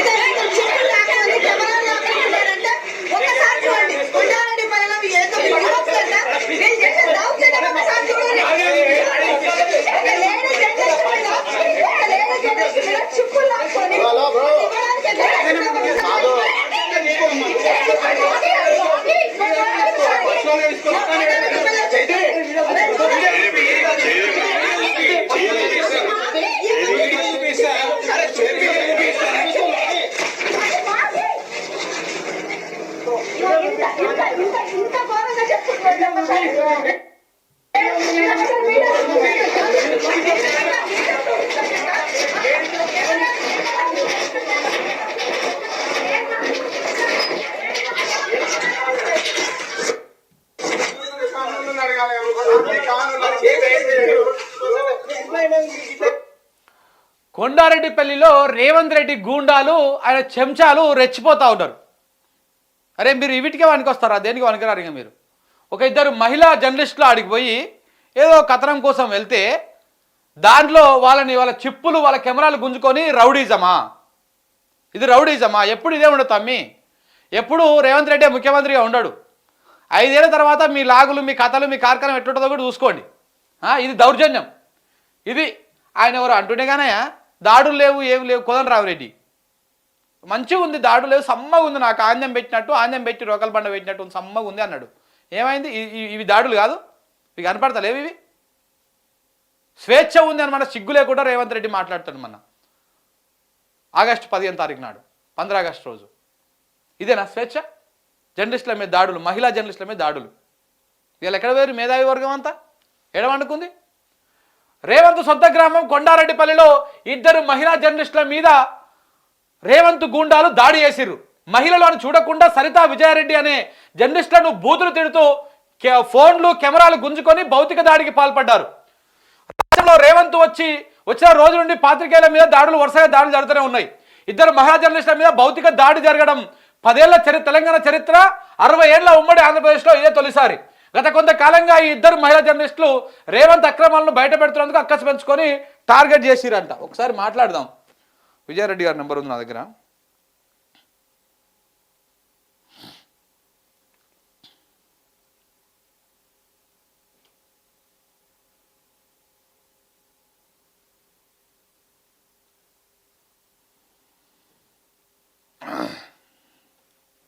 ಇದೆ. కొండారెడ్డిపల్లిలో రేవంత్ రెడ్డి గూండాలు ఆయన చెంచాలు రెచ్చిపోతా ఉన్నారు. అరే మీరు వీటికే వస్తారా దేనికి వనికరారు ఇక మీరు? ఒక ఇద్దరు మహిళా జర్నలిస్టులు ఆడికి పోయి ఏదో కథనం కోసం వెళ్తే దాంట్లో వాళ్ళని వాళ్ళ చిప్పులు వాళ్ళ కెమెరాలు గుంజుకొని రౌడీజమా? ఇది రౌడీజమా? ఎప్పుడు ఇదే ఉండదు తమ్మి. ఎప్పుడు రేవంత్ రెడ్డి ముఖ్యమంత్రిగా ఉండడు. ఐదేళ్ళ తర్వాత మీ లాగులు మీ కథలు మీ కార్యక్రమం ఎట్లుంటుందో కూడా చూసుకోండి. ఇది దౌర్జన్యం. ఇది ఆయన ఎవరు అంటుండే కానీ దాడులు లేవు ఏమి లేవు కుదన్ రావురెడ్డి మంచిగా ఉంది దాడు లేదు సమ్మగా ఉంది నాకు ఆంజం పెట్టినట్టు ఆంజం పెట్టి రోకల్ బండ పెట్టినట్టు సమ్మగా ఉంది అన్నాడు. ఏమైంది? ఇవి దాడులు కాదు. ఇవి కనపడతలేవు ఇవి. స్వేచ్ఛ ఉంది అనమాట సిగ్గు లేకుండా రేవంత్ రెడ్డి మాట్లాడతాడు మన ఆగస్టు పదిహేను తారీఖు నాడు పంద్ర ఆగస్టు రోజు. ఇదేనా స్వేచ్ఛ? జర్నలిస్టుల మీద దాడులు మహిళా జర్నలిస్టుల మీద దాడులు. వీళ్ళు ఎక్కడ వేరు మేధావి వర్గం అంతా? ఎడవండుకుంది రేవంత్ సొంత గ్రామం కొండారెడ్డిపల్లిలో ఇద్దరు మహిళా జర్నలిస్టుల మీద రేవంత్ గూండాలు దాడి చేసిర్రు. మహిళలను చూడకుండా సరితా విజయారెడ్డి అనే జర్నలిస్టులను బూతులు తిడుతూ కె- ఫోన్లు కెమెరాలు గుంజుకొని భౌతిక దాడికి పాల్పడ్డారు. రాష్ట్రంలో రేవంత్ వచ్చి వచ్చిన రోజు నుండి పాత్రికేయుల మీద దాడులు వరుసగా దాడులు జరుగుతూనే ఉన్నాయి. ఇద్దరు మహిళా జర్నలిస్టుల మీద భౌతిక దాడి జరగడం పదేళ్ళ చరిత్ర తెలంగాణ చరిత్ర అరవై ఏళ్ళ ఉమ్మడి ఆంధ్రప్రదేశ్లో ఇదే తొలిసారి. గత కొంతకాలంగా ఈ ఇద్దరు మహిళా జర్నలిస్టులు రేవంత్ అక్రమాలను బయట పెడుతున్నందుకు అక్కసు పెంచుకొని టార్గెట్ చేసిరంట. ఒకసారి మాట్లాడదాం. విజయారెడ్డి గారి నెంబర్ ఉంది నా దగ్గర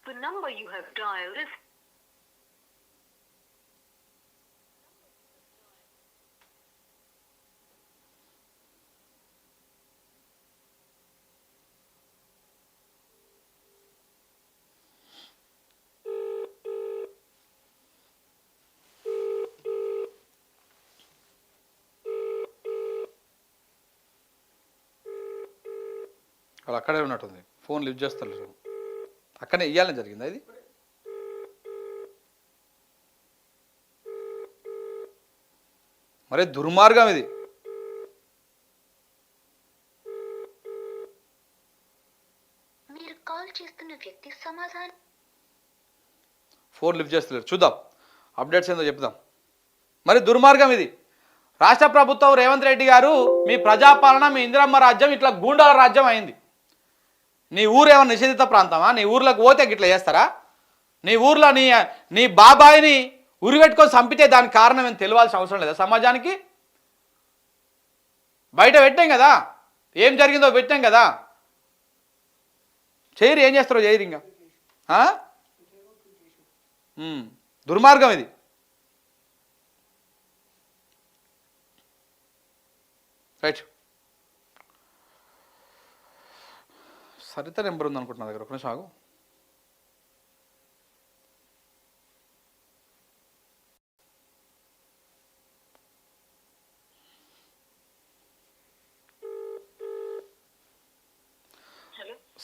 The number you have dialed is వాళ్ళు అక్కడే ఉన్నట్టుంది. ఫోన్ లిఫ్ట్ చేస్తారు అక్కడనే ఇవ్వాలని జరిగింది అది మరే దుర్మార్గం ఇది. మీరు కాల్ చేస్తున్న వ్యక్తి సమాధానం ఫోన్ లిఫ్ట్ చేస్తలేరు. చూద్దాం. అప్డేట్స్ ఏందో చెప్దాం. మరి దుర్మార్గం ఇది. రాష్ట్ర ప్రభుత్వం రేవంత్ రెడ్డి గారు మీ ప్రజాపాలన మీ ఇందిరమ్మ రాజ్యం ఇట్లా గూండాల రాజ్యం అయింది. నీ ఊరు ఏమైనా నిషేధిత ప్రాంతమా? నీ ఊర్లోకి పోతే గిట్లా చేస్తారా? నీ ఊర్లో నీ నీ బాబాయిని ఉరిగట్టుకొని చంపితే దానికి కారణం ఏం తెలియాల్సిన అవసరం లేదా సమాజానికి? బయట పెట్టాం కదా. ఏం జరిగిందో పెట్టాం కదా. చేయరు ఏం చేస్తారో చేయరు ఇంకా. ఆ? దుర్మార్గం ఇది. రైట్. సరిత నెంబర్ ఉంది అనుకుంటున్నా దగ్గర. ఒక నిమిషం ఆగు.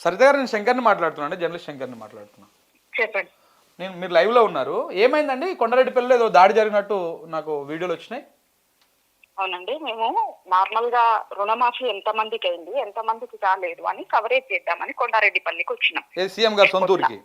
సరిత గారు నేను శంకర్ని మాట్లాడుతున్నా అండి. జర్నలిస్ట్ శంకర్ని మాట్లాడుతున్నా. చెప్పండి. నేను మీరు లైవ్లో ఉన్నారు. ఏమైందండి? కొండరెడ్డిపల్లిలో ఏదో దాడి జరిగినట్టు నాకు వీడియోలు వచ్చినాయి. అవునండి. మేము నార్మల్గా రుణమాఫీ ఎంత మందికి అయింది ఎంత మందికి కాలేదు అని కవరేజ్ చేద్దామని కొండారెడ్డిపల్లికి వచ్చినాం. సీఎం గారు సొంత ఊరికి?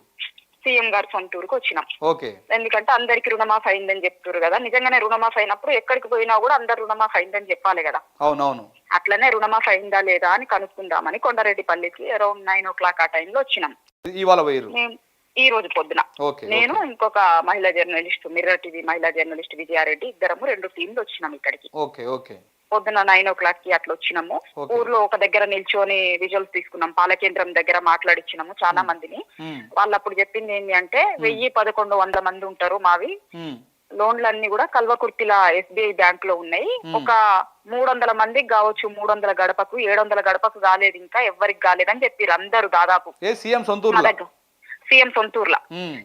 సీఎం గారి సొంతూరుకు వచ్చినాం. ఓకే. ఎందుకంటే అందరికి రుణమాఫీ అయిందని చెప్తున్నారు కదా. నిజంగానే రుణమాఫీ అయినప్పుడు ఎక్కడికి పోయినా కూడా అందరు రుణమాఫీ అయిందని చెప్పాలి కదా. అవునవును. అట్లనే రుణమాఫీ అయిందా లేదా అని కనుక్కుందామని కొండారెడ్డిపల్లికి అరౌండ్ నైన్ ఓ క్లాక్ ఆ టైంలో వచ్చినాం. ఇవాళ ఈ రోజు పొద్దున. నేను ఇంకొక మహిళా జర్నలిస్ట్ మిర్రర్ టీవీ మహిళా జర్నలిస్ట్ విజయారెడ్డి ఇద్దరము రెండు టీంలు వచ్చినాం ఇక్కడికి. పొద్దున నైన్ ఓ క్లాక్కి అట్లా వచ్చినాము. ఊర్లో ఒక దగ్గర నిల్చొని విజువల్స్ తీసుకున్నాం. పాలకేంద్రం దగ్గర మాట్లాడిచ్చినాము చాలా మందిని. వాళ్ళు అప్పుడు చెప్పింది ఏంటి అంటే వెయ్యి పదకొండు వందల మంది ఉంటారు మావి. లోన్లన్నీ కూడా కల్వకుర్తిల ఎస్బీఐ బ్యాంక్లో ఉన్నాయి ఒక మూడు వందల మందికి కావచ్చు మూడు వందల గడపకు ఏడు వందల గడపకు కాలేదు ఇంకా ఎవరికి కాలేదని చెప్పారు అందరూ దాదాపు. సీఎం దగ్గర. సీఎం సొంతూర్ల.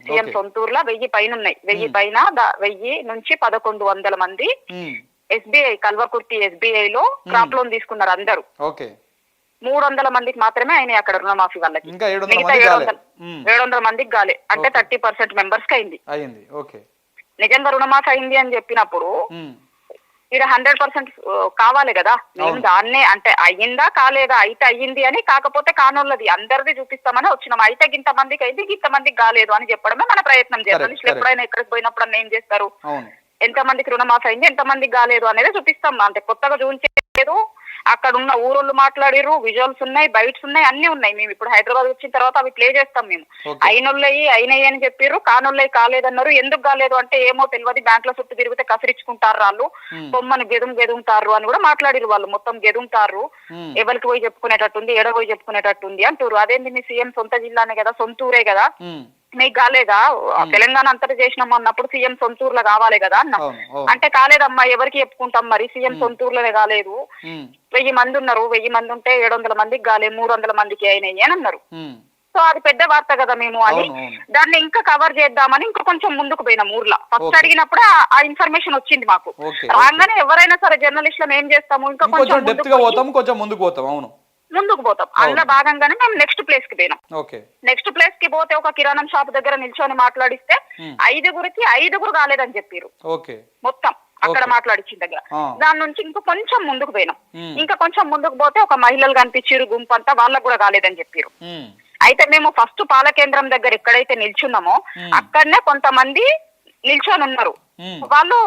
సీఎం సొంతూర్ల వెయ్యి పైన ఉన్నాయి వెయ్యి పైన వెయ్యి నుంచి పదకొండు వందల మంది ఎస్బీఐ కల్వకుర్తి ఎస్బీఐ లో క్రాప్ లోన్ తీసుకున్నారు అందరూ. మూడు వందల మందికి మాత్రమే అయినాయి అక్కడ రుణమాఫీ వాళ్ళకి. మిగతా ఏడు వందల ఏడు వందల మందికి గాలే అంటే. థర్టీ పర్సెంట్ మెంబర్స్కి అయింది. నిజంగా రుణమాఫీ అయింది అని చెప్పినప్పుడు ఇక్కడ హండ్రెడ్ పర్సెంట్ కావాలి కదా. మేము. దాన్నే అంటే అయ్యిందా కాలేదా అయితే అయ్యింది అని కాకపోతే కానోళ్ళది. అందరిది చూపిస్తామని వచ్చినాం. అయితే గింత మందికి అయింది గింత మందికి కాలేదు అని చెప్పడమే మన ప్రయత్నం correct. ఎప్పుడైనా ఎక్కడికి పోయినప్పుడు ఏం చేస్తారు? ఎంత మందికి రుణమాఫీ అయింది ఎంత మందికి కాలేదు అనేది చూపిస్తాం. అంటే కొత్తగా చూపించలేదు అక్కడ ఉన్న ఊరోళ్ళు మాట్లాడిరు విజువల్స్ ఉన్నాయి బైట్స్ ఉన్నాయి అన్ని ఉన్నాయి. మేము ఇప్పుడు హైదరాబాద్ వచ్చిన తర్వాత అవి ప్లే చేస్తాం మేము. అయినోళ్ళయి అయినాయి అని చెప్పారు కానోళ్ళయి కాలేదన్నారు. ఎందుకు కాలేదు అంటే ఏమో తెలియదు బ్యాంక్లో చుట్టూ తిరిగితే కసిరించుకుంటారు వాళ్ళు బొమ్మను గెదుం గెదుంటారు అని కూడా మాట్లాడిరు వాళ్ళు. మొత్తం గెదుంటారు. ఉమ్, ఎవరికి పోయి చెప్పుకునేటట్టుంది ఎడ పోయి చెప్పుకునేటట్టుంది అంటారు అదేంటి మీ సీఎం సొంత జిల్లానే కదా సొంతూరే కదా. ఉమ్, మీకు కాలేదా? తెలంగాణ అంతటా చేసినాం అన్నప్పుడు సీఎం సొంతూరులో కావాలి కదా అన్న. అంటే కాలేదమ్మా ఎవరికి చెప్పుకుంటాం మరి? సీఎం సొంతూరులోనే కాలేదు. వెయ్యి మంది ఉన్నారు. వెయ్యి మంది ఉంటే ఏడు వందల మందికి కాలే మూడు వందల మందికి అయినాయి అని అన్నారు. సో అది పెద్ద వార్త కదా మేము అని. దాన్ని ఇంకా కవర్ చేద్దామని ఇంకా కొంచెం ముందుకు పోయినాం ఊర్లో. ఫస్ట్. అడిగినప్పుడు ఆ- ఇన్ఫర్మేషన్ వచ్చింది మాకు. రాగానే ఎవరైనా సరే జర్నలిస్టులు ఏం చేస్తాము? ఇంకా కొంచెం పోతాం కొంచెం ముందుకు పోతాం అవును. ముందుకు పోతాం అందులో భాగంగానే మేము నెక్స్ట్ ప్లేస్కి పోయినాం నెక్స్ట్ ప్లేస్కి పోతే ఒక కిరాణం షాప్ దగ్గర నిల్చొని మాట్లాడిస్తే. ఐదుగురికి ఐదుగురు కాలేదని చెప్పారు మొత్తం అక్కడ Okay. మాట్లాడిచ్చిన దగ్గర. దాని నుంచి ఇంకా కొంచెం ముందుకు పోయినాం. ఇంకా కొంచెం ముందుకు పోతే ఒక మహిళలు కనిపించారు గుంపు అంతా వాళ్ళకు కూడా కాలేదని చెప్పారు అయితే మేము ఫస్ట్ పాల కేంద్రం దగ్గర ఎక్కడైతే నిల్చున్నామో. అక్కడనే కొంతమంది నిల్చొని ఉన్నారు వాళ్ళు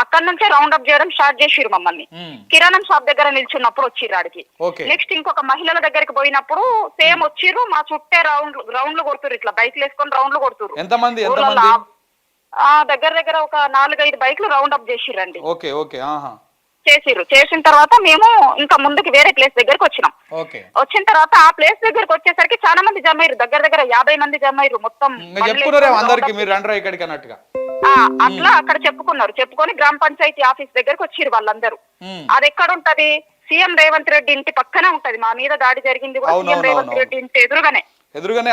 అక్కడ నుంచే రౌండ్ అప్ చేయడం స్టార్ట్ చేసిరు మమ్మల్ని. కిరాణం షాప్ దగ్గర నిల్చున్నప్పుడు వచ్చిర్రు ఆడికి. నెక్స్ట్ ఇంకొక మహిళల దగ్గరికి పోయినప్పుడు సేమ్ వచ్చిర్రు మా చుట్టే రౌండ్ రౌండ్లు కొడుతురు ఇట్లా. బైక్లు వేసుకొని రౌండ్లు కొడుతురు ఎంతమంది? దగ్గర దగ్గర ఒక నాలుగైదు బైక్లు రౌండ్ అప్ చేసిర్రండి ఓకే ఓకే. ఆహా. చేసిర్రు. చేసిన తర్వాత మేము ఇంకా ముందుకు వేరే ప్లేస్ దగ్గరకు వచ్చినాం. వచ్చిన తర్వాత ఆ ప్లేస్ దగ్గరకు వచ్చేసరికి చాలా మంది జమ అయ్యారు దగ్గర దగ్గర యాభై మంది జమ అయ్యారు మొత్తం అందరికి మీరు ఇక్కడికి అన్నట్టుగా. అట్లా అక్కడ చెప్పుకున్నారు. చెప్పుకొని గ్రామ పంచాయతీ ఆఫీస్ దగ్గరకు వచ్చిర్రు వాళ్ళందరూ. అది ఎక్కడ ఉంటది? సీఎం రేవంత్ రెడ్డి ఇంటి పక్కనే ఉంటది. మా మీద దాడి జరిగింది కూడా సీఎం రేవంత్. రెడ్డి ఇంటి ఎదురుగానే. ఎదురుగానే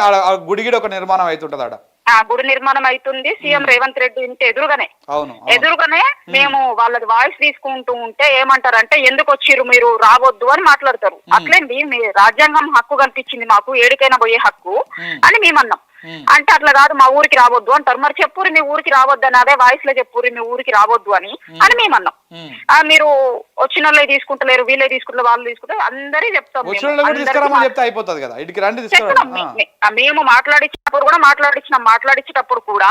గుడిగిడ ఒక నిర్మాణం అవుతుంటది ఆడ. ఆ గుడి నిర్మాణం అవుతుంది. సీఎం రేవంత్ రెడ్డి ఇంటి ఎదురుగానే. ఎదురుగానే మేము. వాళ్ళది వాయిస్ తీసుకుంటూ ఉంటే ఏమంటారంటే ఎందుకు వచ్చిర్రు మీరు? రావద్దు అని మాట్లాడతారు. అట్లేండి మీ రాజ్యాంగం హక్కు కల్పించింది మాకు ఏడికైనా పోయే హక్కు. అని మేమన్నాం. అంటే అట్లా కాదు మా ఊరికి రావద్దు అంటారు. మరి చెప్పురి మీ ఊరికి రావద్దు అని అదే వాయిస్లో చెప్పురి మీ ఊరికి రావద్దు అని అని ఉమ్. ఆ మీరు వచ్చిన వాళ్ళే తీసుకుంటలేరు వీళ్ళే తీసుకుంటారు వాళ్ళు తీసుకుంటారు అందరి చెప్తాం మేము. మేము మాట్లాడించినప్పుడు కూడా మాట్లాడించినాం మాట్లాడించేటప్పుడు కూడా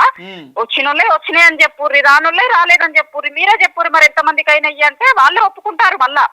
వచ్చిన వాళ్ళే వచ్చినాయి అని చెప్పుర్రి రానోళ్ళే రాలేదని చెప్పుర్రి మీరే చెప్పుర్రి. మరి ఎంత మందికి అయినాయి అంటే వాళ్ళే ఒప్పుకుంటారు మళ్ళా.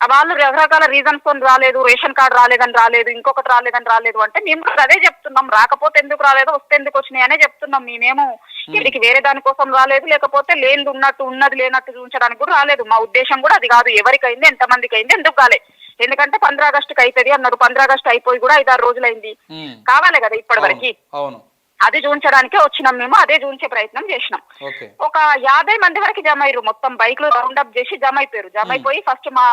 వాళ్ళు రకరకాల రీజన్స్తో రాలేదు రేషన్ కార్డు రాలేదని రాలేదు ఇంకొకటి రాలేదని రాలేదు అంటే మేము కూడా అదే చెప్తున్నాం. రాకపోతే ఎందుకు రాలేదు వస్తే ఎందుకు వచ్చినాయి అనే చెప్తున్నాం. మేమేమో వీడికి వేరే దానికోసం రాలేదు లేకపోతే లేనిది ఉన్నట్టు ఉన్నది లేనట్టు చూపించడానికి కూడా రాలేదు. మా ఉద్దేశం కూడా అది కాదు. ఎవరికైంది ఎంత మందికి అయింది ఎందుకు కాలే. ఎందుకంటే పంద్రా ఆగస్టుకి అవుతుంది అన్నారు. పంద్రా ఆగస్టు అయిపోయి కూడా ఐదారు రోజులైంది. ఉమ్. కావాలి కదా ఇప్పటి వరకు. అవును. అది చూపించడానికే వచ్చినాం మేము అదే చూపించే ప్రయత్నం చేసినాం. ఒక యాభై మంది వరకు జమ అయ్యారు మొత్తం బైక్లో రౌండ్ అప్ చేసి జమ అయిపోయారు జమ అయిపోయి ఫస్ట్ మా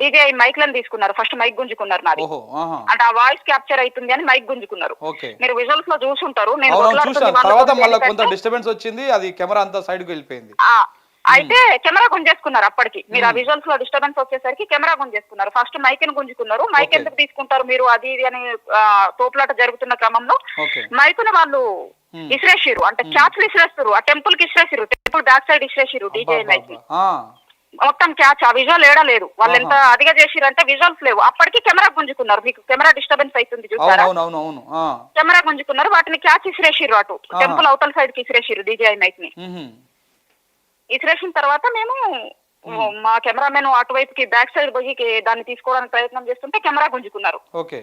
డీజే మైక్లను తీసుకున్నారు. ఫస్ట్ మైక్ గుంజుకున్నారు నాది అంటే ఆ వాయిస్ క్యాప్చర్ అవుతుంది అని మైక్ గుంజుకున్నారు. మీరు విజువల్స్లో చూసుంటారు. నేను తర్వాత మళ్ళీ కొంత డిస్టర్బెన్స్ వచ్చింది అది కెమెరా అంతా సైడ్కి వెళ్ళిపోయింది. అయితే కెమెరా గుంజేసుకున్నారు అప్పటికి. మీరు ఆ విజువల్స్లో డిస్టర్బెన్స్ వచ్చేసరికి కెమెరా గుంజేసుకున్నారు. ఫస్ట్ మైక్ని గుంజుకున్నారు. మైక్. ఎందుకు తీసుకుంటారు మీరు? అది ఇది అని తోపులాట జరుగుతున్న క్రమంలో ఓకే మైకుని వాళ్ళు Hmm. ఇసిరేసిరు అంటే చాచులు ఇసిరేస్తారు ఆ టెంపుల్కి ఇసిరేసిరు టెంపుల్ బ్యాక్ సైడ్ ఇసిరేసిరు డీజే మైక్ మొత్తం క్యాచ్ ఆ విజువల్ ఏడా లేదు. వాళ్ళు ఎంత. అదిగా చేసిరంటే విజువల్స్ లేవు. అప్పటికి కెమెరా గుంజుకున్నారు. మీకు కెమెరా డిస్టర్బెన్స్ అవుతుంది చూసారా. కెమెరా గుంజుకున్నారు. వాటిని క్యాచ్ ఇసిరేసిర్రు అటు. టెంపుల్ అవతల సైడ్కి ఇసిరేసిర్రు డీజే మైక్ని. ఇసిరేసిన తర్వాత మేము మా కెమెరామెన్ అటువైపుకి బ్యాక్ సైడ్ పోయి దాన్ని తీసుకోవడానికి ప్రయత్నం చేస్తుంటే కెమెరా గుంజుకున్నారు. ఓకే.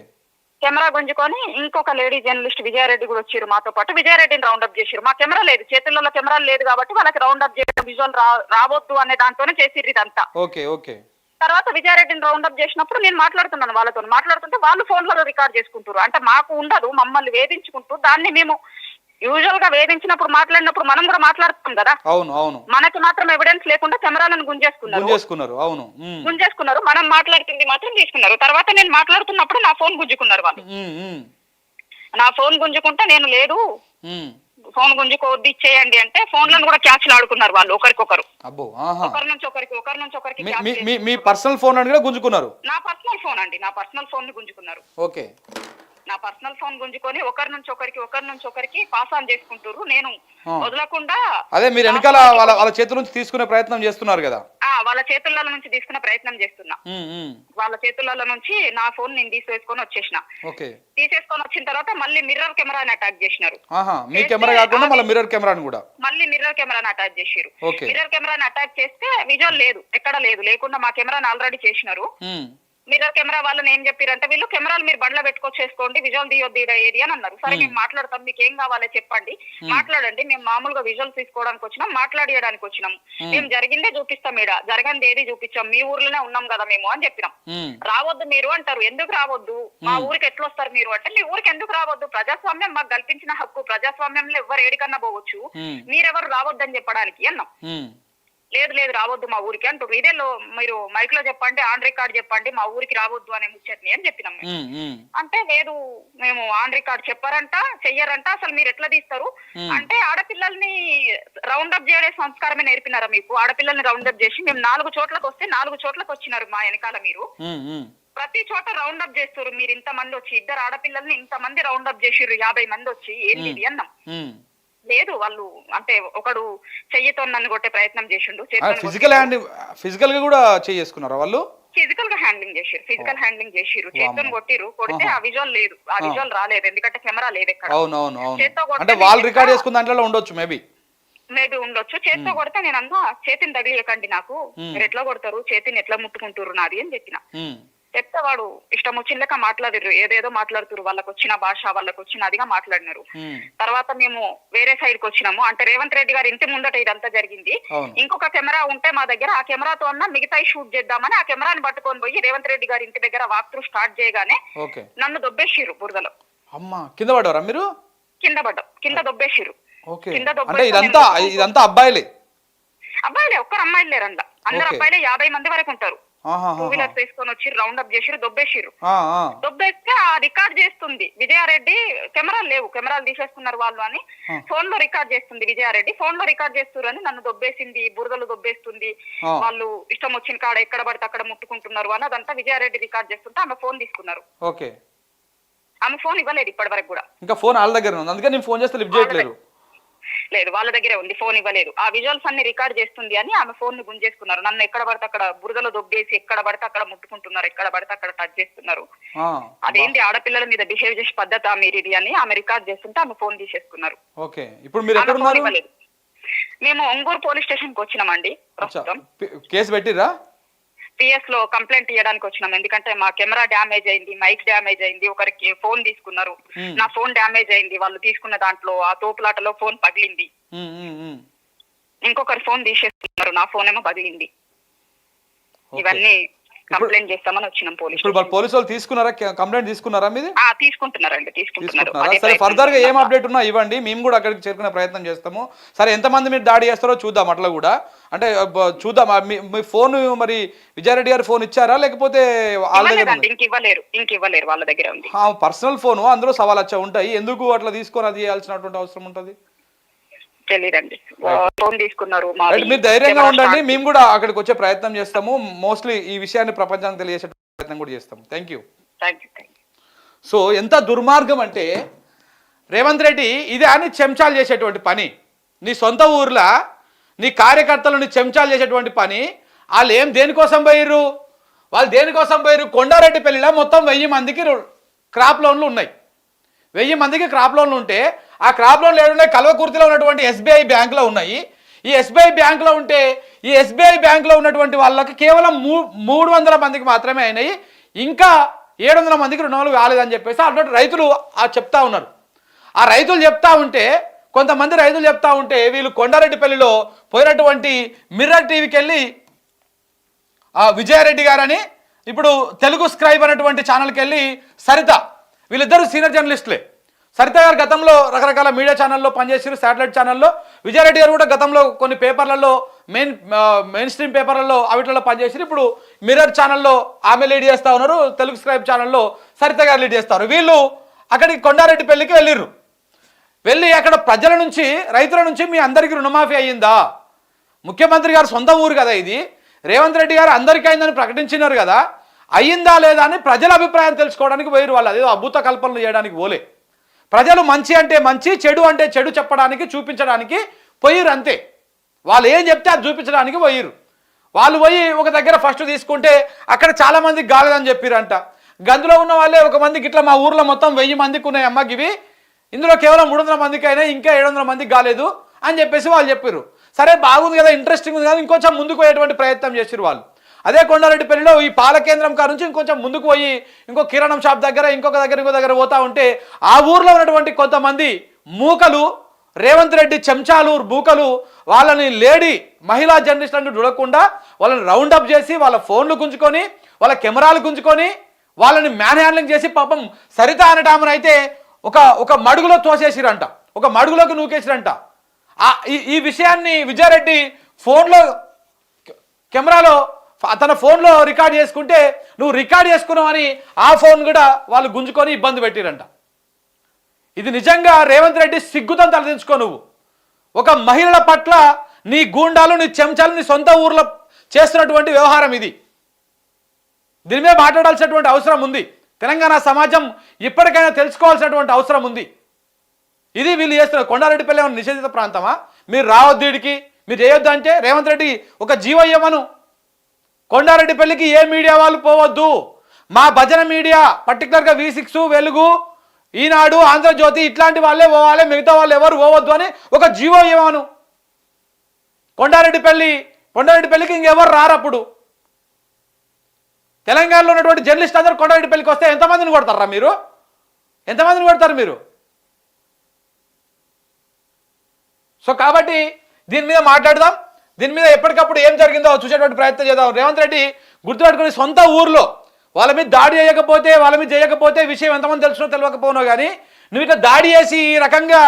కెమెరా గుంజుకొని ఇంకొక లేడీ జర్నలిస్ట్ విజయారెడ్డి కూడా వచ్చారు మాతో పాటు. విజయారెడ్డిని రౌండ్ అప్ చేసారు మా కెమెరా లేదు. చేతుల్లో కెమెరా లేదు కాబట్టి వాళ్ళకి రౌండ్ అప్ చేయడం విజువల్ రావద్దు అనే దాంతోనే చేసిర్రు ఇదంతా. Okay okay. తర్వాత విజయారెడ్డిని రౌండ్ అప్ చేసినప్పుడు నేను మాట్లాడుతున్నాను వాళ్ళతో మాట్లాడుతుంటే వాళ్ళు ఫోన్లలో రికార్డ్ చేసుకుంటారు అంటే మాకు ఉండదు. మమ్మల్ని వేధించుకుంటూ దాన్ని మేము యూజువల్గా వేధించినప్పుడు మాట్లాడినప్పుడు మనం కూడా మాట్లాడుతాం కదా? అవును అవును. మనకి మాత్రం ఎవిడెన్స్ లేకుండా కెమెరాలను గుంజేసుకున్నారు. గుంజేసుకున్నారు అవును. గుంజేసుకున్నారు. మనం మాట్లాడుతుంది మాత్రం తీసుకున్నారు. తర్వాత నేను మాట్లాడుతున్నప్పుడు నా ఫోన్ గుంజుకున్నారు వాళ్ళు. నా ఫోన్ గుంజుకుంటే నేను లేదు. ఫోన్ గుంజుకోవద్దు ఇచ్చేయండి అంటే ఫోన్లను కూడా క్యాచ్లు ఆడుకున్నారు వాళ్ళు ఒకరికొకరు. ఒకరి నుంచి ఒకరికి ఒకరి నుంచి ఒకరికి మీ-. పర్సనల్ ఫోన్ అని కూడా గుంజుకున్నారు. నా పర్సనల్ ఫోన్ అండి నా పర్సనల్ ఫోన్ని గుంజుకున్నారు. ఓకే. నా పర్సనల్ ఫోన్ గుంజుకొని ఒకరి నుంచి ఒకరికి ఒకరి నుంచి ఒకరికి పాస్ ఆన్ చేసుకుంటారు నేను. వదలకుండా అదే మీరు వెనకాల వాళ్ళ వాళ్ళ చేతుల నుంచి తీసుకునే ప్రయత్నం చేస్తున్నారు కదా? వాళ్ళ చేతులలో నుంచి తీసుకునే ప్రయత్నం చేస్తున్నా. వాళ్ళ చేతులలో నుంచి నా ఫోన్ నేను తీసేసుకొని వచ్చేసిన. ఓకే. తీసేసుకొని వచ్చిన తర్వాత మళ్ళీ మిర్రర్ కెమెరాని అటాక్ చేసినారు. మీ కెమెరా కాకుండా మళ్ళీ మిర్రర్ కెమెరాని కూడా? మళ్ళీ మిర్రర్ కెమెరాని అటాక్ చేసిరు. మిర్రర్ కెమెరాని అటాక్ చేస్తే విజువల్ లేదు ఎక్కడ లేదు. లేకుండా మా కెమెరాని ఆల్రెడీ చేసినారు. మిర్రర్ కెమెరా వాళ్ళని ఏం చెప్పారంటే వీళ్ళు కెమెరాలు మీరు బండ్లో పెట్టుకొచ్చేసుకోండి విజువల్ తీయొద్దు ఏరియా అని అన్నారు. సరే మేము. మాట్లాడతాం మీకు ఏం కావాలో చెప్పండి. మాట్లాడండి మేము మామూలుగా విజువల్ తీసుకోవడానికి వచ్చినాం మాట్లాడియడానికి వచ్చినాం. మేము. జరిగిందే చూపిస్తాం ఈడ. జరగంది ఏది చూపించాం మీ ఊర్లోనే ఉన్నాం కదా మేము అని చెప్పినాం. రావద్దు మీరు అంటారు. ఎందుకు రావద్దు? మా ఊరికి ఎట్లా వస్తారు మీరు అంటే మీ ఊరికి ఎందుకు రావద్దు? ప్రజాస్వామ్యం మాకు కల్పించిన హక్కు. ప్రజాస్వామ్యంలో ఎవరు ఏడికన్నా పోవచ్చు. మీరెవరు రావద్దని చెప్పడానికి అన్నాం. లేదు లేదు రావద్దు మా ఊరికి అంటారు ఇదే మీరు మైక్లో చెప్పండి ఆన్ రికార్డ్ చెప్పండి మా ఊరికి రావద్దు అనే ముచ్చట్ని అని చెప్పినాం. అంటే లేదు మేము ఆన్ రికార్డ్ చెప్పారంట చెయ్యరంట అసలు మీరు ఎట్లా తీస్తారు. అంటే ఆడపిల్లల్ని రౌండ్ అప్ చేయడే సంస్కారమే నేర్పినారా మీకు ఆడపిల్లల్ని రౌండ్ అప్ చేసి మేము నాలుగు చోట్లకు వస్తే నాలుగు చోట్లకు వచ్చినారు మా వెనకాల మీరు. ప్రతి చోట రౌండ్ అప్ చేస్తారు మీరు ఇంత మంది వచ్చి ఇద్దరు ఆడపిల్లల్ని ఇంత మంది రౌండ్ అప్ చేసిర్రు యాభై మంది వచ్చి ఇది అన్నాం. లేదు వాళ్ళు అంటే ఒకడు చెయ్యితో నన్ను కొట్టే ప్రయత్నం చేసిండు. ఫిజికల్ హ్యాండ్ ఫిజికల్గా కూడా చేసుకున్నారా వాళ్ళు? ఫిజికల్గా హ్యాండ్లింగ్ చేసిరు ఫిజికల్ హ్యాండ్లింగ్ చేసిరు చేతితో. కొట్టిరు కొడితే. ఆ విజువల్ లేదు. ఆ విజువల్ రాలేదు. ఎందుకంటే కెమెరా లేదు ఎక్కడ. అవును అవును. అవును చేత్తో కొడితే అంటే వాళ్ళు రికార్డ్ చేసుకున్న దాంట్లో ఉండొచ్చు మేబీ మేబీ ఉండొచ్చు. చేత్తో కొడితే నేను అన్నా చేతిని తగిలియకండి నాకు. మీరు ఎట్లా కొడతారు? చేతిని ఎట్లా ముట్టుకుంటారు నాది? అని చెప్పిన. చెప్తే వాడు ఇష్టం వచ్చిన లెక్క మాట్లాడిర్రు. ఏదేదో మాట్లాడుతురు వాళ్ళకి వచ్చిన భాష వాళ్ళకి వచ్చిన అదిగా మాట్లాడినారు. తర్వాత మేము వేరే సైడ్కి వచ్చినాము అంటే రేవంత్ రెడ్డి గారి ఇంటి ముందట ఇదంతా జరిగింది. ఇంకొక కెమెరా ఉంటే మా దగ్గర ఆ కెమెరాతో అన్న మిగతా షూట్ చేద్దామని ఆ కెమెరాని పట్టుకొని పోయి రేవంత్ రెడ్డి గారి ఇంటి దగ్గర వాక్ త్రూ స్టార్ట్ చేయగానే నన్ను దొబ్బేసిర్రు బురదలో. అమ్మా కింద పడ్డారా మీరు? కింద పడ్డాం. కింద దొబ్బేసిర్రు. ఓకే. కింద అంటే ఇదంతా అబ్బాయిలే? అబ్బాయిలే ఒక్కరు అమ్మాయిలు లేరంట. అందరు. అబ్బాయిలే యాభై మంది వరకు ఉంటారు. టూ వీలర్స్ వేసుకొని వచ్చి రౌండ్ అప్ ఆ, ఆ. దొబ్బేస్తే ఆ రికార్డ్ చేస్తుంది. విజయారెడ్డి కెమెరాలు లేవు కెమెరాలు తీసేసుకున్నారు వాళ్ళు అని. ఫోన్లో రికార్డ్ చేస్తుంది విజయారెడ్డి. ఫోన్లో రికార్డ్ చేస్తున్నారు అని నన్ను దొబ్బేసింది బురదలు దొబ్బేస్తుంది. వాళ్ళు ఇష్టం వచ్చిన కాడ ఎక్కడ పడితే అక్కడ ముట్టుకుంటున్నారు అని అదంతా విజయారెడ్డి రికార్డ్ చేస్తుంటే ఆమె ఫోన్ తీసుకున్నారు. ఓకే. ఆమె ఫోన్ ఇవ్వలేదు ఇప్పటి వరకు కూడా. ఇంకా ఫోన్ వాళ్ళ దగ్గర ఉంది. అందుకే నేను ఫోన్ చేస్తే లిఫ్ట్ చేయట్లేరు లేదు వాళ్ళ దగ్గరే ఉంది ఫోన్ ఇవ్వలేదు. ఆ విజువల్స్ అన్ని రికార్డ్ చేస్తుంది అని ఆమె ఫోన్ని గుంజేసుకున్నారు. నన్ను ఎక్కడ పడితే అక్కడ బురదలో దొబ్బేసి ఎక్కడ పడితే అక్కడ ముట్టుకుంటున్నారు ఎక్కడ పడితే అక్కడ టచ్ చేస్తున్నారు. అదేంటి ఆడపిల్లల మీద బిహేవ్ చేసే పద్ధత మీరు ఇది అని ఆమె రికార్డ్ చేస్తుంటే ఆమె ఫోన్ తీసేసుకున్నారు. ఓకే ఇప్పుడు మీరు ఆమె ఎక్కడ ఫోన్ ఉన్నారు ఇవ్వలేదు. మేము ఒంగూరు పోలీస్ స్టేషన్కి వచ్చినామండి ప్రస్తుతం. కేసు పెట్టిరా పిఎస్లో కంప్లైంట్ ఇవ్వడానికి వచ్చినాం ఎందుకంటే మా కెమెరా డ్యామేజ్ అయింది మైక్ డ్యామేజ్ అయింది ఒకరికి ఫోన్ తీసుకున్నారు. నా ఫోన్ డ్యామేజ్ అయింది వాళ్ళు తీసుకున్న దాంట్లో ఆ తోపులాటలో ఫోన్ పగిలింది. ఇంకొకరి ఫోన్ తీసేస్తున్నారు నా ఫోన్ ఏమో పగిలింది. ఇవన్నీ కంప్లైంట్ చేస్తామని వచ్చినాం పోలీస్ ఇప్పుడు పోలీసు వాళ్ళు తీసుకున్నారా? కంప్లైంట్ తీసుకున్నారా మీది? ఆ తీసుకుంటున్నారండి తీసుకుంటున్నారు. తీసుకుంటున్నారా? అదే సరే ప్రయత్నం ఫర్దర్గా ఏం చేస్తాం. అప్డేట్ ఉన్నా ఇవ్వండి. మేము కూడా అక్కడికి చేరుకునే ప్రయత్నం చేస్తాము. సరే ఎంతమంది మీరు దాడి చేస్తారో చూద్దాం అట్లా కూడా. అంటే బ- చూద్దాం. ఆ మీ- మీ ఫోన్ మరి విజయారెడ్డి గారి ఫోన్ ఇచ్చారా? లేకపోతే వాళ్ళ దగ్గర ఇవ్వలేదండి ఇంక ఇవ్వలేరు ఇంక ఇవ్వలేరు వాళ్ళ దగ్గర ఉంది. పర్సనల్ ఫోన్ అందులో సవాల్ వచ్చా ఉంటాయి. ఎందుకు అట్లా తీసుకొని అది చేయాల్సినటువంటి అవసరం ఉంటుంది? తెలియదండి తీసుకున్నారు మీరు ధైర్యంగా ఉండండి మేము కూడా అక్కడికి వచ్చే ప్రయత్నం చేస్తాము. మోస్ట్లీ ఈ విషయాన్ని ప్రపంచానికి తెలియజేసే ప్రయత్నం కూడా చేస్తాము. థ్యాంక్ యూ సో ఎంత దుర్మార్గం అంటే రేవంత్ రెడ్డి ఇదే అని చెంచాలు చేసేటువంటి పని. నీ సొంత ఊర్లో నీ కార్యకర్తలను చెంచాలు చేసేటువంటి పని. వాళ్ళు ఏం దేనికోసం పోయిర్రు? వాళ్ళు దేనికోసం పోయిర్రు? కొండారెడ్డి పెళ్ళిలో మొత్తం వెయ్యి మందికి క్రాప్ లోన్లు ఉన్నాయి. వెయ్యి మందికి క్రాప్ లోన్లు ఉంటే ఆ క్రాప్ లోన్లు ఏడున్నాయి కల్వకుర్తిలో ఉన్నటువంటి ఎస్బీఐ బ్యాంకులో ఉన్నాయి. ఈ ఎస్బీఐ బ్యాంకులో ఉంటే ఈ ఎస్బీఐ బ్యాంకులో ఉన్నటువంటి వాళ్ళకి కేవలం మూ మూడు వందల మందికి మాత్రమే అయినాయి. ఇంకా ఏడు వందల మందికి రుణాలు కాలేదని చెప్పేసి అటువంటి రైతులు చెప్తా ఉన్నారు. ఆ రైతులు చెప్తా ఉంటే కొంతమంది రైతులు చెప్తా ఉంటే వీళ్ళు కొండారెడ్డిపల్లిలో పోయినటువంటి మిర్రర్ టీవీకి వెళ్ళి విజయారెడ్డి గారని ఇప్పుడు తెలుగు స్క్రైబ్ అనేటువంటి ఛానల్కి వెళ్ళి సరిత వీళ్ళిద్దరు సీనియర్ జర్నలిస్టులే. సరిత గారు గతంలో రకరకాల మీడియా ఛానల్లో పనిచేసారు శాటిలైట్ ఛానల్లో. విజయారెడ్డి గారు కూడా గతంలో కొన్ని పేపర్లలో మెయిన్ మెయిన్ స్ట్రీమ్ పేపర్లలో అవిటిలో పనిచేసి ఇప్పుడు మిర్రర్ ఛానల్లో ఆమె లీడ్ చేస్తూ ఉన్నారు తెలుగు స్క్రైబ్ ఛానల్లో సరిత గారు లీడ్ చేస్తారు. వీళ్ళు అక్కడికి కొండారెడ్డి పెళ్ళికి వెళ్ళిర్రు. వెళ్ళి అక్కడ ప్రజల నుంచి రైతుల నుంచి మీ అందరికీ రుణమాఫీ అయ్యిందా? ముఖ్యమంత్రి గారు సొంత ఊరు కదా ఇది. రేవంత్ రెడ్డి గారు అందరికీ అయిందని ప్రకటించినారు కదా. అయ్యిందా లేదా అని ప్రజల అభిప్రాయం తెలుసుకోవడానికి పోయారు వాళ్ళు. అదేదో అద్భుత కల్పనలు చేయడానికి పోలే. ప్రజలు మంచి అంటే మంచి చెడు అంటే చెడు చెప్పడానికి చూపించడానికి పోయిరు అంతే. వాళ్ళు ఏం చెప్తే అది చూపించడానికి పోయిరు వాళ్ళు పోయి ఒక దగ్గర ఫస్ట్ తీసుకుంటే అక్కడ చాలా మందికి కాలేదని చెప్పిరంట గందులో ఉన్న వాళ్ళే ఒక మందికి ఇట్లా మా ఊర్లో మొత్తం వెయ్యి మందికి ఉన్నాయి అమ్మకి ఇవి ఇందులో కేవలం మూడు వందల మందికి అయినా ఇంకా ఏడు వందల మందికి కాలేదు అని చెప్పేసి వాళ్ళు చెప్పారు సరే బాగుంది కదా ఇంట్రెస్టింగ్ ఉంది కదా ఇంకొంచెం ముందుకు పోయేటువంటి ప్రయత్నం చేసిరు వాళ్ళు. అదే కొండారెడ్డిపల్లిలో ఈ పాల కేంద్రం కాడ నుంచి ఇంకొంచెం ముందుకు పోయి ఇంకో కిరాణం షాప్ దగ్గర ఇంకొక దగ్గర ఇంకో దగ్గర పోతా ఉంటే ఆ ఊర్లో ఉన్నటువంటి కొంతమంది మూకలు రేవంత్ రెడ్డి చెంచాలు బూకలు వాళ్ళని లేడీ మహిళా జర్నలిస్ట్ అంటూ చూడకుండా వాళ్ళని రౌండప్ చేసి వాళ్ళ ఫోన్లు గుంజుకొని వాళ్ళ కెమెరాలు గుంజుకొని వాళ్ళని మ్యాన్ హ్యాండ్లింగ్ చేసి పాపం సరిత అనటామని అయితే ఒక ఒక మడుగులో తోసేసిరంట. ఒక మడుగులోకి నూకేసిరంట. ఈ ఈ విషయాన్ని విజయారెడ్డి ఫోన్లో కెమెరాలో తన ఫోన్లో రికార్డ్ చేసుకుంటే నువ్వు రికార్డ్ చేసుకున్నావని ఆ ఫోన్ కూడా వాళ్ళు గుంజుకొని ఇబ్బంది పెట్టిరంట. ఇది నిజంగా రేవంత్ రెడ్డి సిగ్గుతో తలదించుకో నువ్వు. ఒక మహిళల పట్ల నీ గూండాలు నీ చెంచాలు నీ సొంత ఊర్లో చేస్తున్నటువంటి వ్యవహారం ఇది. దీని మీద మాట్లాడాల్సినటువంటి అవసరం ఉంది. తెలంగాణ సమాజం ఇప్పటికైనా తెలుసుకోవాల్సినటువంటి అవసరం ఉంది. ఇది వీళ్ళు చేస్తున్న కొండారెడ్డిపల్లి ఏమైనా నిషేధిత ప్రాంతమా? మీరు రావద్దు మీరు చేయొద్దు అంటే రేవంత్ రెడ్డి ఒక జీవో ఇవ్వమను కొండారెడ్డిపల్లికి ఏ మీడియా వాళ్ళు పోవద్దు. మా భజన మీడియా పర్టికులర్గా వి సిక్స్ వెలుగు ఈనాడు ఆంధ్రజ్యోతి ఇట్లాంటి వాళ్ళే పోవాలి మిగతా వాళ్ళు ఎవరు పోవద్దు అని ఒక జీవో ఇవ్వను. కొండారెడ్డిపల్లి కొండారెడ్డిపల్లికి ఇంకెవరు రారు అప్పుడు తెలంగాణలో ఉన్నటువంటి జర్నలిస్ట్ అందరూ కొండారెడ్డిపల్లికి వస్తే ఎంతమందిని కొడతారా మీరు? ఎంతమందిని కొడతారు మీరు? సో కాబట్టి దీని మీద మాట్లాడదాం. దీని మీద ఎప్పటికప్పుడు ఏం జరిగిందో చూసేటువంటి ప్రయత్నం చేద్దాం. రేవంత్ రెడ్డి గుర్తుపెట్టుకుని సొంత ఊర్లో వాళ్ళ మీద దాడి చేయకపోతే వాళ్ళ మీద చేయకపోతే విషయం ఎంతమంది తెలుసునో తెలియకపోనో కానీ నువ్వు ఇట్లా దాడి చేసి ఈ రకంగా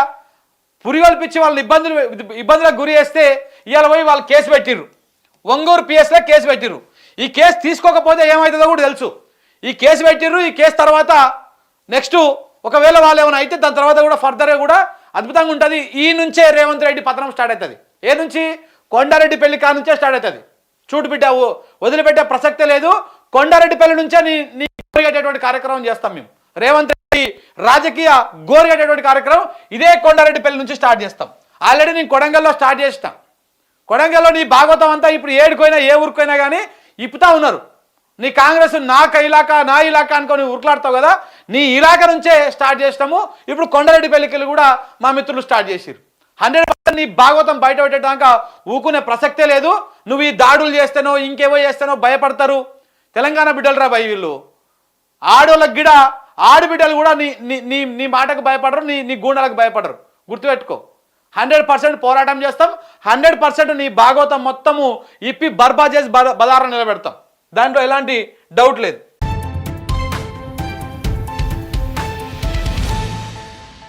పురిగొల్పించి వాళ్ళని ఇబ్బందులు ఇబ్బందులకు గురి చేస్తే ఇవాళ పోయి వాళ్ళు కేసు పెట్టిర్రు. ఒంగూరు పిఎస్లో కేసు పెట్టిర్రు. ఈ కేసు తీసుకోకపోతే ఏమవుతుందో కూడా తెలుసు. ఈ కేసు పెట్టిర్రు ఈ కేసు తర్వాత నెక్స్ట్ ఒకవేళ వాళ్ళు ఏమైనా అయితే దాని తర్వాత కూడా ఫర్దర్గా కూడా అద్భుతంగా ఉంటుంది. ఈ నుంచే రేవంత్ రెడ్డి పతనం స్టార్ట్ అవుతుంది. ఏ నుంచి? కొండారెడ్డి పెళ్ళి కా నుంచే స్టార్ట్ అవుతుంది. చూడు బిడ్డ వదిలిపెట్టే ప్రసక్తే లేదు. కొండారెడ్డి పెళ్ళి నుంచే నీ నీ గోరిగేటటువంటి కార్యక్రమం చేస్తాం మేము. రేవంత్ రెడ్డి రాజకీయ గోరిగేటటువంటి కార్యక్రమం ఇదే కొండారెడ్డి పెళ్ళి నుంచి స్టార్ట్ చేస్తాం. ఆల్రెడీ నేను కొడంగల్లో స్టార్ట్ చేసినా. కొడంగల్లో నీ భాగవతం అంతా ఇప్పుడు ఏడుకోయినా ఏ ఊరికైనా కానీ ఇప్పుతా ఉన్నారు. నీ కాంగ్రెస్ నా ఇలాకా నా ఇలాకా అనుకొని ఉరుకులాడతావు కదా నీ ఇలాకా నుంచే స్టార్ట్ చేసినాము. ఇప్పుడు కొండరెడ్డి పెళ్ళికలు కూడా మా మిత్రులు స్టార్ట్ చేసిరు హండ్రెడ్ పర్సెంట్ నీ భాగవతం బయట పెట్టడానికి ఊకునే ప్రసక్తే లేదు. నువ్వు ఈ దాడులు చేస్తేనో ఇంకేవో చేస్తేనో భయపడతారు. తెలంగాణ బిడ్డలు రా భయ వీళ్ళు. ఆడోళ్ళకి గిడ ఆడబిడ్డలు కూడా నీ నీ నీ నీ మాటకు భయపడరు నీ నీ గూండాలకు భయపడరు. గుర్తుపెట్టుకో. హండ్రెడ్ పర్సెంట్ పోరాటం చేస్తాం. హండ్రెడ్ పర్సెంట్ నీ భాగవతం మొత్తము ఇప్పి బర్బా చేసి బద- బదారం నిలబెడతాం. దాంట్లో ఎలాంటి డౌట్ లేదు.